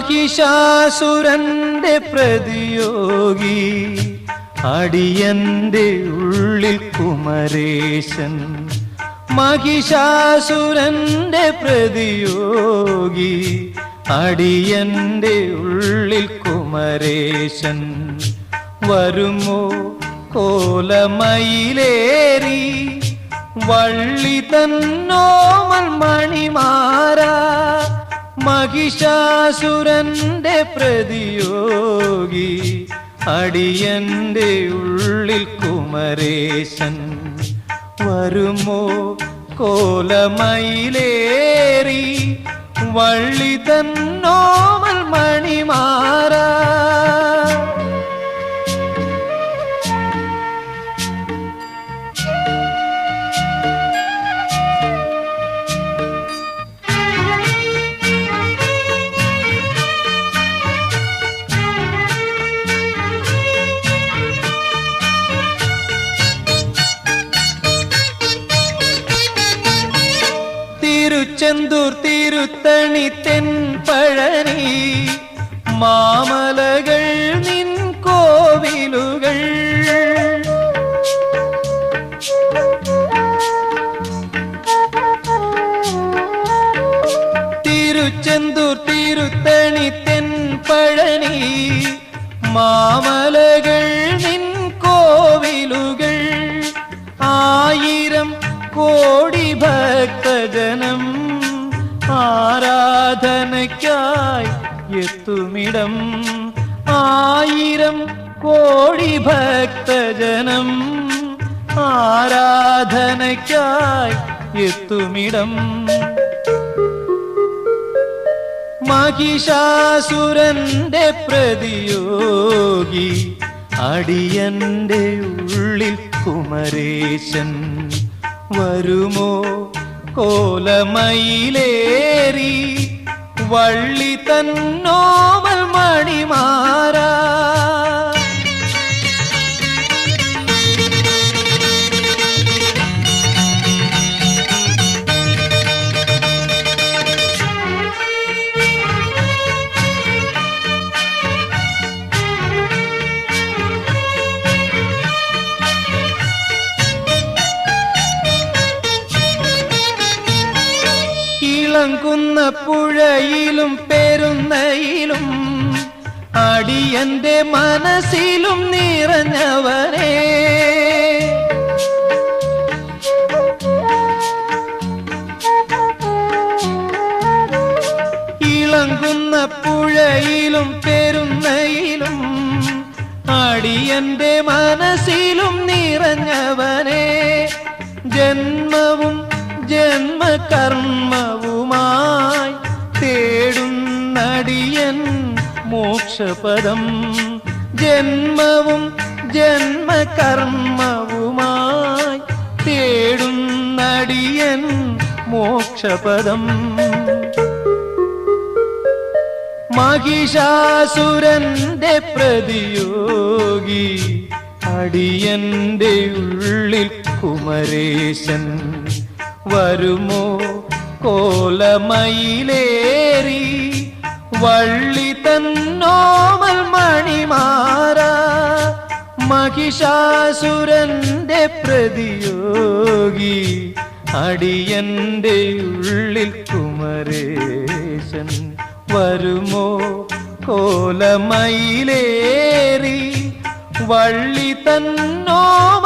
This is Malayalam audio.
മഹിഷാസുരന്റെ പ്രതിയോഗി അടിയന്റെ ഉള്ളിൽ കുമരേശൻ. മഹിഷാസുരന്റെ പ്രതിയോഗി അടിയന്റെ ഉള്ളിൽ കുമരേശൻ. വരുമോ കോലമയിലേറി വള്ളി തന്നോമൽ മണിമാരാ മഹിഷാസുരന്റെ പ്രതിയോഗി അടിയന്റെ ഉള്ളിൽ കുമരേശൻ വരുമോ? കോലമയിലേറി വള്ളി തന്നോമൽ മണിമാറാ. തിരുച്ചെന്തൂർ തിരുത്തണി തെൻപഴനി മാമലകൾ നിൻ കോവിലുകൾ. തിരുച്ചെന്തൂർ തിരുത്തണി തെൻപഴനി മാമലകൾ നിൻ കോവിലുകൾ. ആയിരം കോടി ആരാധനയ്ക്കായി എത്തുമിടം. ആയിരം കോടി ഭക്തജനം ആരാധനയ്ക്കായി എത്തുമിടം. മഹിഷാസുരന്റെ പ്രതിയോഗി അടിയന്റെ ഉള്ളിൽ കുമരേശൻ വരുമോ? കോലമയിലേറി വള്ളി തന്നോമൽ മണിമാരാ ഇളങ്കുന്ന പുഴയിലും പെരുന്നയിലും അടിയന്റെ മനസ്സിലും നിറഞ്ഞവനെ. ഇളങ്കുന്ന പുഴയിലും പെരുന്നയിലും അടിയന്റെ മനസ്സിലും നിറഞ്ഞവനെ. ജന്മവും ജന്മകർമ്മവുമായി മോക്ഷപദം ജന്മവും ജന്മകർമ്മവുമായി തേടുന്നടിയൻ മോക്ഷപദം. മഹിഷാസുരന്റെ പ്രതിയോഗി അടിയന്റെ ഉള്ളിൽ കുമരേശൻ വരുമോ? കോലമയിലേറി വള്ളി തന്നോമൽ മണിമാറ. മഹിഷാസുരന്റെ പ്രതിയോഗി അടിയന്റെ ഉള്ളിൽ കുമരേശൻ വരുമോ? കോലമയിലേറി വള്ളി മണിമാ